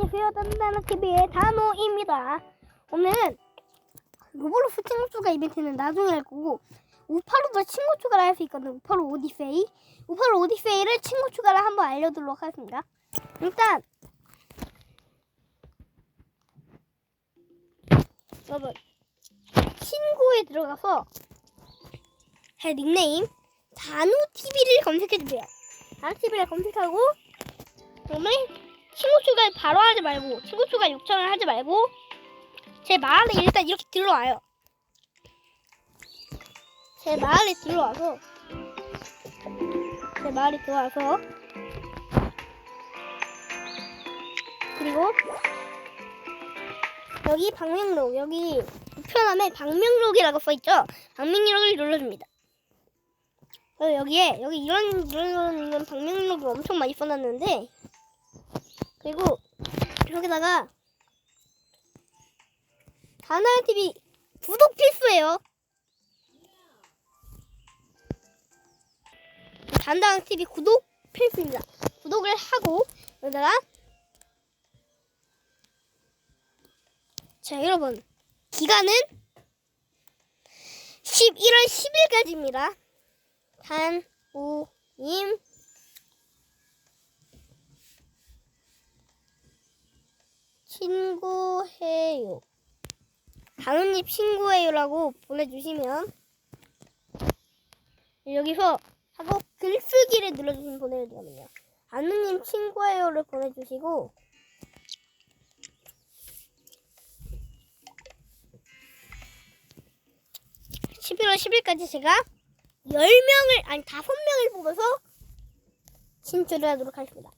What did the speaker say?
안녕하세요. 단단한TV의 단호입니다. 오늘은 로블록스 친구 추가 이벤트는 나중에 할 거고 우파로도 친구 추가를 할 수 있거든요. 우파로 오디세이. 우파로 오디세이를 친구 추가를 한번 알려드리도록 하겠습니다. 일단 여러분 친구에 들어가서 제 닉네임 단호TV를 검색해주세요. 단호TV를 검색하고 그러면 친구 추가를 바로 하지 말고 친구 추가 요청을 하지 말고 제 마을에 일단 이렇게 들어와요. 제 마을에 들어와서 제 마을에 들어와서 그리고 여기 방명록 여기 우편함에 방명록이라고 써있죠. 방명록을 눌러줍니다. 여기에 여기 이런 이런 이런 방명록을 엄청 많이 써놨는데 그리고 여기다가 다나야 TV 구독 필수예요. 단다나 TV 구독 필수입니다. 구독을 하고 여기다가 자 여러분 기간은 11월 10일까지입니다. 단우님 친구해요. 다은님 친구해요라고 보내주시면 여기서 하고 글쓰기를 눌러주시면 보내드리거든요. 아누님 친구해요를 보내주시고 (11월 10일까지) 제가 (10명을) 아니 (5명을) 뽑아서 진출을 하도록 하겠습니다